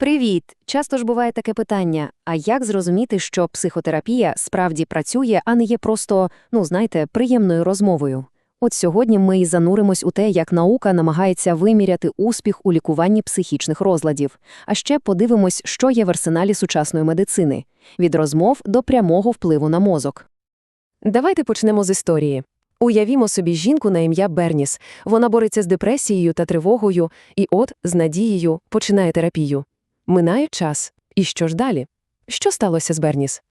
Привіт! Часто ж буває таке питання: а як зрозуміти, що психотерапія справді працює, а не є просто, ну знаєте, приємною розмовою? От сьогодні ми і зануримось у те, як наука намагається виміряти успіх у лікуванні психічних розладів. А ще подивимось, що є в арсеналі сучасної медицини від розмов до прямого впливу на мозок. Давайте почнемо з історії. Уявімо собі жінку на ім'я Берніс. Вона бореться з депресією та тривогою, і от, з надією, починає терапію. Минає час. І що ж далі? Що сталося з Берніс?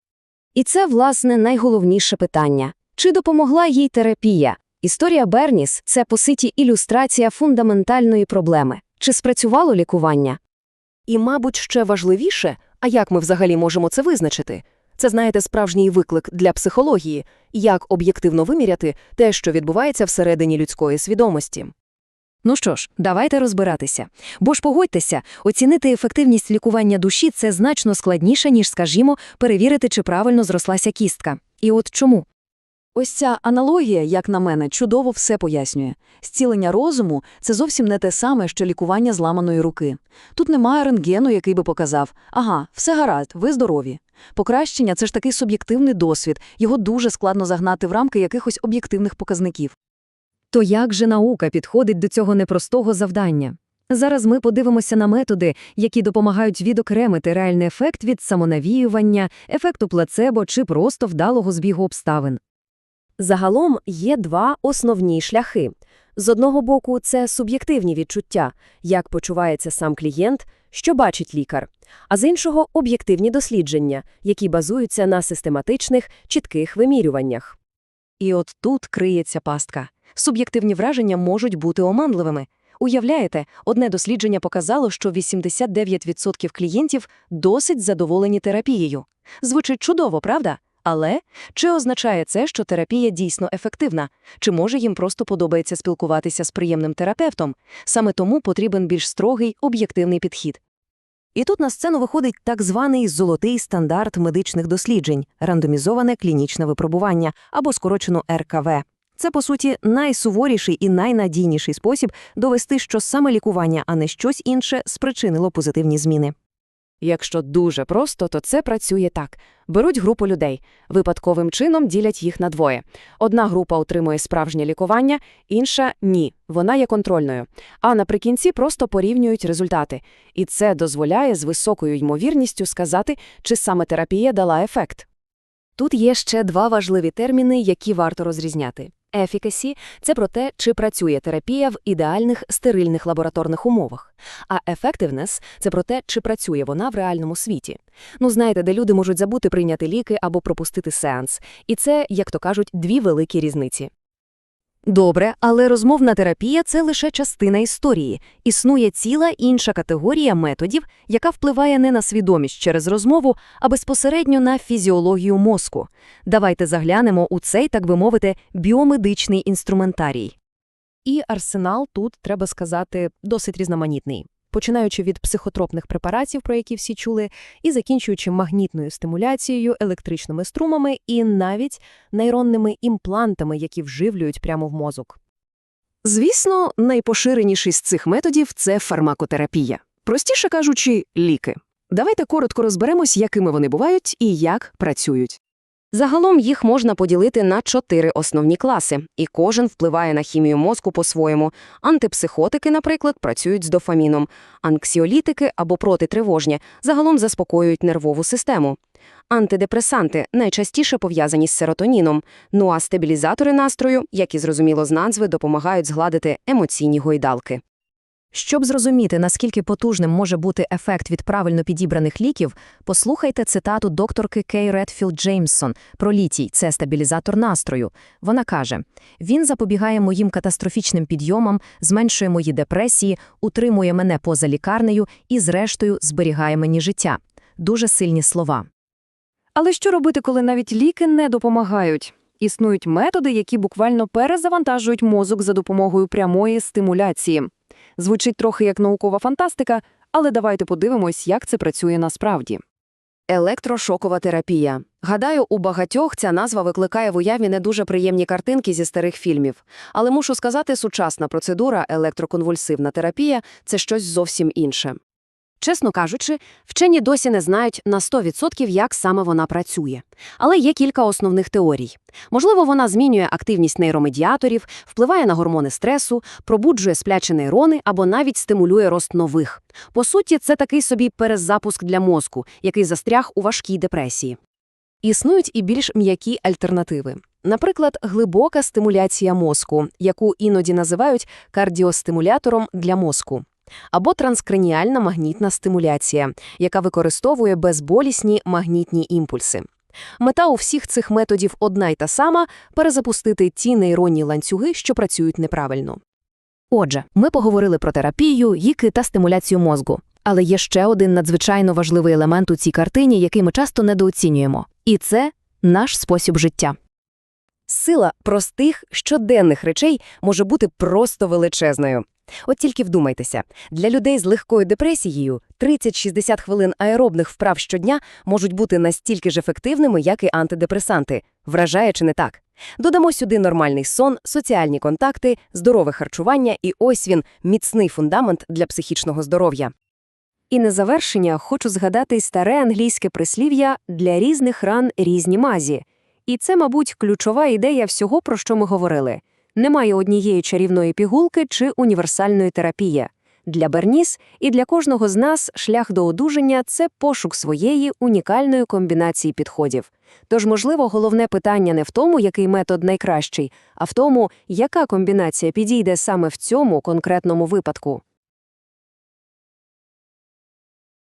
І це, власне, найголовніше питання. Чи допомогла їй терапія? Історія Берніс – це, по суті, ілюстрація фундаментальної проблеми. Чи спрацювало лікування? І, мабуть, ще важливіше, а як ми взагалі можемо це визначити? Це, знаєте, справжній виклик для психології, як об'єктивно виміряти те, що відбувається всередині людської свідомості. Ну що ж, давайте розбиратися. Бо ж погодьтеся, оцінити ефективність лікування душі – це значно складніше, ніж, скажімо, перевірити, чи правильно зрослася кістка. І от чому? Ось ця аналогія, як на мене, чудово все пояснює. Зцілення розуму – це зовсім не те саме, що лікування зламаної руки. Тут немає рентгену, який би показав «Ага, все гаразд, ви здорові». Покращення – це ж такий суб'єктивний досвід, його дуже складно загнати в рамки якихось об'єктивних показників. То як же наука підходить до цього непростого завдання? Зараз ми подивимося на методи, які допомагають відокремити реальний ефект від самонавіювання, ефекту плацебо чи просто вдалого збігу обставин. Загалом є два основні шляхи. З одного боку, це суб'єктивні відчуття, як почувається сам клієнт, що бачить лікар, а з іншого – об'єктивні дослідження, які базуються на систематичних, чітких вимірюваннях. І от тут криється пастка. Суб'єктивні враження можуть бути оманливими. Уявляєте, одне дослідження показало, що 89% клієнтів досить задоволені терапією. Звучить чудово, правда? Але чи означає це, що терапія дійсно ефективна? Чи може їм просто подобається спілкуватися з приємним терапевтом? Саме тому потрібен більш строгий, об'єктивний підхід. І тут на сцену виходить так званий золотий стандарт медичних досліджень – рандомізоване клінічне випробування або скорочено РКВ. Це, по суті, найсуворіший і найнадійніший спосіб довести, що саме лікування, а не щось інше, спричинило позитивні зміни. Якщо дуже просто, то це працює так. Беруть групу людей, випадковим чином ділять їх на двоє. Одна група отримує справжнє лікування, інша – ні, вона є контрольною. А наприкінці просто порівнюють результати. І це дозволяє з високою ймовірністю сказати, чи саме терапія дала ефект. Тут є ще два важливі терміни, які варто розрізняти. Ефікасі – це про те, чи працює терапія в ідеальних стерильних лабораторних умовах. А effectiveness – це про те, чи працює вона в реальному світі. Ну, знаєте, де люди можуть забути прийняти ліки або пропустити сеанс. І це, як то кажуть, дві великі різниці. Добре, але розмовна терапія – це лише частина історії. Існує ціла інша категорія методів, яка впливає не на свідомість через розмову, а безпосередньо на фізіологію мозку. Давайте заглянемо у цей, так би мовити, біомедичний інструментарій. І арсенал тут, треба сказати, досить різноманітний. Починаючи від психотропних препаратів, про які всі чули, і закінчуючи магнітною стимуляцією, електричними струмами і навіть нейронними імплантами, які вживлюють прямо в мозок. Звісно, найпоширеніший з цих методів – це фармакотерапія. Простіше кажучи, ліки. Давайте коротко розберемось, якими вони бувають і як працюють. Загалом їх можна поділити на чотири основні класи, і кожен впливає на хімію мозку по-своєму. Антипсихотики, наприклад, працюють з дофаміном, анксіолітики або протитривожні загалом заспокоюють нервову систему. Антидепресанти найчастіше пов'язані з серотоніном, ну а стабілізатори настрою, як і зрозуміло з назви, допомагають згладити емоційні гойдалки. Щоб зрозуміти, наскільки потужним може бути ефект від правильно підібраних ліків, послухайте цитату докторки Кей Редфілд Джеймсон про літій – це стабілізатор настрою. Вона каже, «Він запобігає моїм катастрофічним підйомам, зменшує мої депресії, утримує мене поза лікарнею і, зрештою, зберігає мені життя». Дуже сильні слова. Але що робити, коли навіть ліки не допомагають? Існують методи, які буквально перезавантажують мозок за допомогою прямої стимуляції. Звучить трохи як наукова фантастика, але давайте подивимось, як це працює насправді. Електрошокова терапія. Гадаю, у багатьох ця назва викликає в уяві не дуже приємні картинки зі старих фільмів. Але мушу сказати, сучасна процедура, електроконвульсивна терапія це щось зовсім інше. Чесно кажучи, вчені досі не знають на 100% як саме вона працює. Але є кілька основних теорій. Можливо, вона змінює активність нейромедіаторів, впливає на гормони стресу, пробуджує сплячі нейрони або навіть стимулює рост нових. По суті, це такий собі перезапуск для мозку, який застряг у важкій депресії. Існують і більш м'які альтернативи. Наприклад, глибока стимуляція мозку, яку іноді називають кардіостимулятором для мозку, або транскраніальна магнітна стимуляція, яка використовує безболісні магнітні імпульси. Мета у всіх цих методів одна й та сама – перезапустити ті нейронні ланцюги, що працюють неправильно. Отже, ми поговорили про терапію, їки та стимуляцію мозку. Але є ще один надзвичайно важливий елемент у цій картині, який ми часто недооцінюємо. І це наш спосіб життя. Сила простих щоденних речей може бути просто величезною. От тільки вдумайтеся, для людей з легкою депресією 30-60 хвилин аеробних вправ щодня можуть бути настільки ж ефективними, як і антидепресанти. Вражає чи не так? Додамо сюди нормальний сон, соціальні контакти, здорове харчування і ось він – міцний фундамент для психічного здоров'я. І на завершення хочу згадати старе англійське прислів'я «для різних ран різні мазі». І це, мабуть, ключова ідея всього, про що ми говорили. Немає однієї чарівної пігулки чи універсальної терапії. Для Берніс і для кожного з нас шлях до одужання – це пошук своєї унікальної комбінації підходів. Тож, можливо, головне питання не в тому, який метод найкращий, а в тому, яка комбінація підійде саме в цьому конкретному випадку.